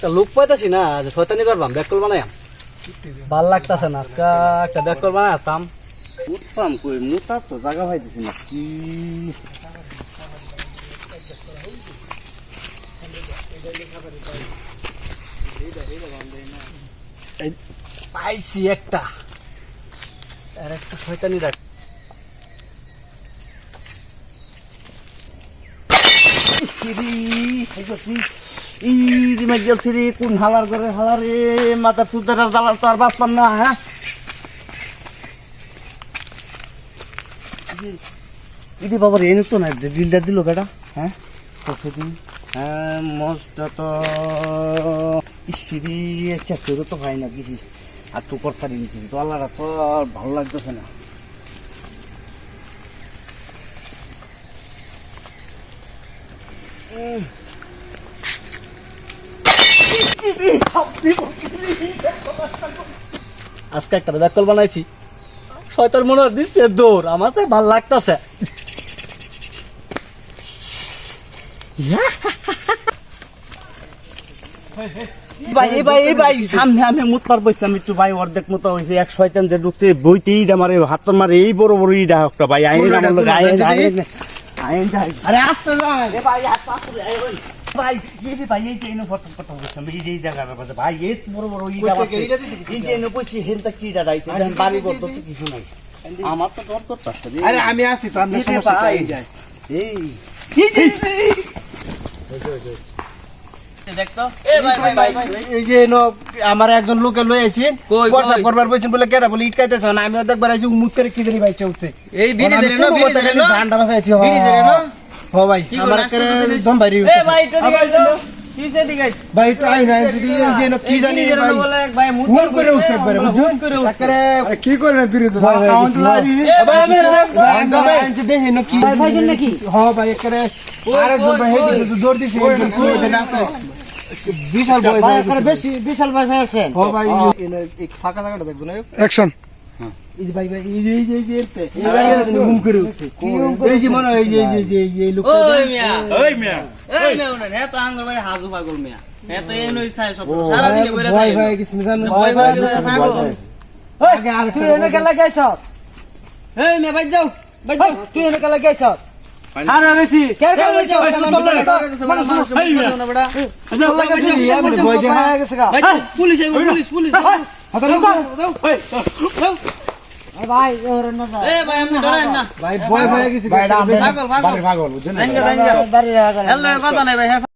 একটা লোক পাইতাছি না যে শয়তানি করবাম ব্যাকল বানাইম ভালো লাগতাছে না আজকে একটা ব্যাকল বানাইতাম উঠতাম কই? মুতা তো জায়গা পাইতেছি না কি? পাইছি একটা। আর একটা শয়তানি দেখ। ইরি মাই গেলছি রে, কোন হালার করে হালার রে? মাথা সুদার জ্বালার তো আর বাঁচলাম না হ্যাঁ? ইদি বাবা রে এনে তো না বিলটা দিল বেটা হ্যাঁ? হ্যাঁ মস্ত তো। ইসিরি চাকরি তো হয় না কিছু আর তো করতে পারি কিছু তো আল্লাহরা তো ভালো লাগতেছে না। আজকে একটা ব্যাকল বানাইছি শয়তান মনে হয় দিচ্ছে দৌড় আমার তো ভালো লাগতাছে ভাই অর্ধেক এক যে বইতে বড় বড় ভাই আইন আইন ভাই এই যে ভাই এই যে এনে ফটো ফটো এই যে এই জায়গাটা বসে ভাই এই বড় বড় ইটা আছে এই যে এনে বসে হেনটা কি বাড়ি করতে কিছু নাই আমার তো ডর করতেছে আরে আমি আছি তো যে সমস্যা এই যায় এই এই যে দেখতো এ ভাই ভাই ভাই ভাই এই যে ন আমার একজন লোকে লই আইছি করবার বলছেন বলে কেডা বলে ইটকাইতেছ না আমি দেখবার আইছি মুখ করে কি জানি ভাই চলছে এই বিড়ি ধরে না বিড়ি ধরে না ঠান্ডা বাসাইছি বিড়ি ধরে না? হ ভাই কি আমার করে করে দম বাইরে এ ভাই তো দিগাই তো কিসে দিগাই ভাই তাই না যদি যে ন কি জানি ভাই। ভাই মুখ করে উঠতে পারে বুঝুন করে কি করে না বিরোধ ভাই ভাই আমি ভাই আনছে দেখি ন কি ভাই ভাই নাকি? হ ভাই করে আর একজন ভাই হেদি দৌড় দিছে একজন কই দেন আছে। বিশাল বয়স ভাই করে বেশি বিশাল ভাই আছেন। হ ভাই এই ফাঁকা জায়গাটা দেখো না। অ্যাকশন হাজু পাগল মিয়া। তো এই নই খায় সব। সারা দিনে বইরা থাকে। ভয় কিছু জানো ভয় ভয় কিছু থাকো। তুই এনে গেলা গাইছ এই মিয়া ভাই যাও ভাই যাও। তুই এনে গেলা গাইছ আর বেশি কেন কেন ভাই যাও গাইছ তোর লাগে তো মানে এই মিয়া বড়া তোর লাগে তুই আমি ভয় যা ভাই ভয় ভয় কিছু ভাই পাগল পাগল। পাগল বুঝছেন কথা নাই ভাই হ্যাঁ।